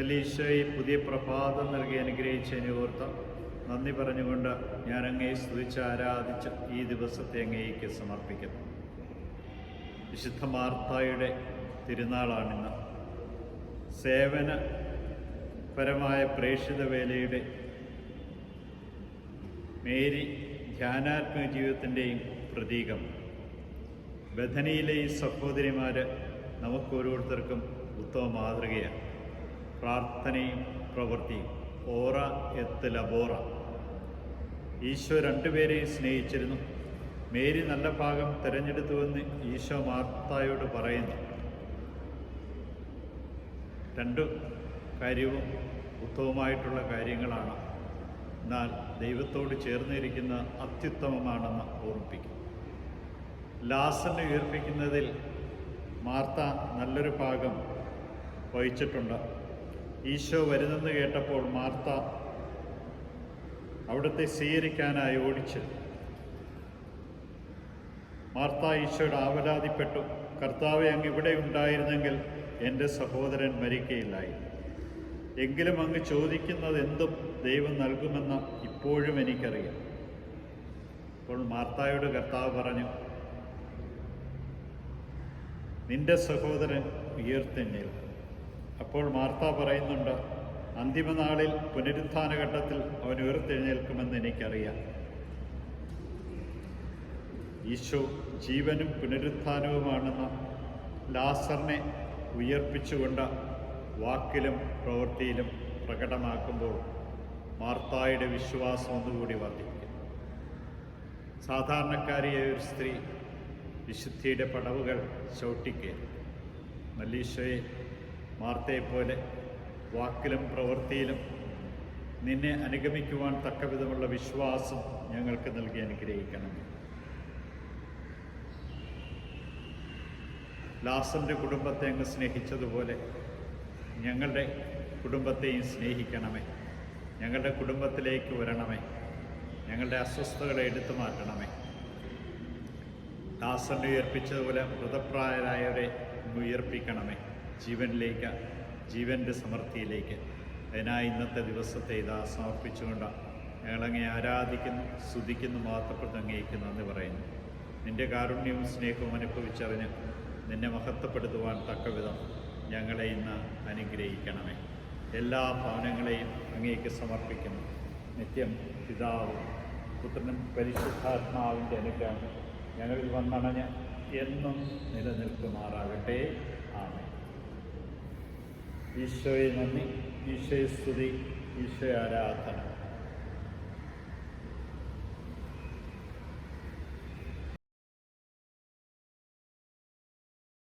നല്ലീശോയെ പുതിയ പ്രഭാതം നൽകി അനുഗ്രഹിച്ചതിനെ ഓർത്ത്. നന്ദി പറഞ്ഞുകൊണ്ട് ഞാൻ അങ്ങേ സ്തുതിച്ച് ആരാധിച്ച് ഈ ദിവസത്തെ അങ്ങേക്ക് സമർപ്പിക്കുന്നു. വിശുദ്ധ മാർത്തായുടെ തിരുനാളാണിന്ന്. സേവന പരമായ പ്രേക്ഷിത വേലയുടെ മേരി ധ്യാനാത്മക ജീവിതത്തിന്റെയും പ്രതീകം. ബഥനിയിലെ ഈ സഹോദരിമാർ നമുക്കോരോരുത്തർക്കും ഉത്തമ മാതൃകയാണ്. പ്രാർത്ഥനയും പ്രവൃത്തിയും. ഓറ എത്ത് ലബോറ ഈശോ രണ്ടുപേരെയും സ്നേഹിച്ചിരുന്നു. മേരി നല്ല ഭാഗം തിരഞ്ഞെടുത്തുവെന്ന് ഈശോ മാർത്തായോട് പറയുന്നു. രണ്ടു കാര്യവും ഉത്തമമായിട്ടുള്ള കാര്യങ്ങളാണ്. എന്നാൽ ദൈവത്തോട് ചേർന്നിരിക്കുന്ന അത്യുത്തമമാണെന്ന് ഓർമ്മിപ്പിക്കും. ലാസനെ ഉയർപ്പിക്കുന്നതിൽ മാർത്ത നല്ലൊരു ഭാഗം വഹിച്ചിട്ടുണ്ട്. ഈശോ വരുന്നെന്ന് കേട്ടപ്പോൾ മാർത്ത അവിടുത്തെ സ്വീകരിക്കാനായി ഓടിച്ചു. മാർത്ത ഈശോയുടെ ആവലാതിപ്പെട്ടു. കർത്താവെ അങ്ങ് ഇവിടെ ഉണ്ടായിരുന്നെങ്കിൽ എന്റെ സഹോദരൻ മരിക്കയില്ലായി. എങ്കിലും അങ്ങ് ചോദിക്കുന്നത് എന്തും ദൈവം നൽകുമെന്ന് ഇപ്പോഴും എനിക്കറിയാം. അപ്പോൾ മാർത്തായോട് കർത്താവ് പറഞ്ഞു നിന്റെ സഹോദരൻ ഉയർത്തെഴുന്നേൽക്കും അപ്പോൾ മാർത്ത പറയുന്നുണ്ട് അന്തിമനാളിൽ പുനരുത്ഥാന ഘട്ടത്തിൽ അവൻ ഉയർത്തെഴുന്നേൽക്കുമെന്ന് എനിക്കറിയാം. ഈശോ ജീവനും പുനരുത്ഥാനവുമാണെന്ന് ലാസറിനെ ഉയർപ്പിച്ചുകൊണ്ട് വാക്കിലും പ്രവൃത്തിയിലും പ്രകടമാക്കുമ്പോൾ മാർത്തായുടെ വിശ്വാസം ഒന്നുകൂടി വർദ്ധിക്കും സാധാരണക്കാരിയായ ഒരു സ്ത്രീ വിശുദ്ധിയുടെ പടവുകൾ ചവിട്ടിക്കുക മല്ലീശോയെ മാർത്തയെപ്പോലെ വാക്കിലും പ്രവൃത്തിയിലും നിന്നെ അനുഗമിക്കുവാൻ തക്കവിധമുള്ള വിശ്വാസം ഞങ്ങൾക്ക് നൽകി അനുഗ്രഹിക്കണം. ലാസന്റെ കുടുംബത്തെ അങ്ങ് സ്നേഹിച്ചതുപോലെ ഞങ്ങളുടെ കുടുംബത്തെയും സ്നേഹിക്കണമേ. ഞങ്ങളുടെ കുടുംബത്തിലേക്ക് വരണമേ. ഞങ്ങളുടെ അസ്വസ്ഥതകളെ എടുത്തു മാറ്റണമേ. ദാസനെ ഉയർപ്പിച്ചതുപോലെ മൃതപ്രായരായവരെ ഉയർപ്പിക്കണമേ. ജീവനിലേക്ക് ജീവന്റെ സമൃദ്ധിയിലേക്ക്. അതിനായി ഇന്നത്തെ ദിവസത്തെ ഇതാ സമർപ്പിച്ചുകൊണ്ട് ഞങ്ങളങ്ങെ ആരാധിക്കുന്നു സ്തുതിക്കുന്നു മാത്രപ്പെട്ട് അങ്ങേക്ക് നന്ദി പറയുന്നു. നിന്റെ കാരുണ്യവും സ്നേഹവും അനുഭവിച്ചറിഞ്ഞ് നിന്നെ മഹത്വപ്പെടുത്തുവാൻ തക്കവിധം ഞങ്ങളെ ഇന്ന് അനുഗ്രഹിക്കണമേ. എല്ലാ ഭവനങ്ങളെയും അങ്ങേക്ക് സമർപ്പിക്കുന്നു. നിത്യം പിതാവും പുത്രനും പരിശുദ്ധാത്മാവിന്റെ അനുഗ്രഹം ഞങ്ങളിൽ വന്നണഞ്ഞ് എന്നും നിലനിൽക്കുമാറാകട്ടെ. ഈശോയെ നന്ദി. ഈശോയെ സ്തുതി. ഈശോയെ ആരാധന.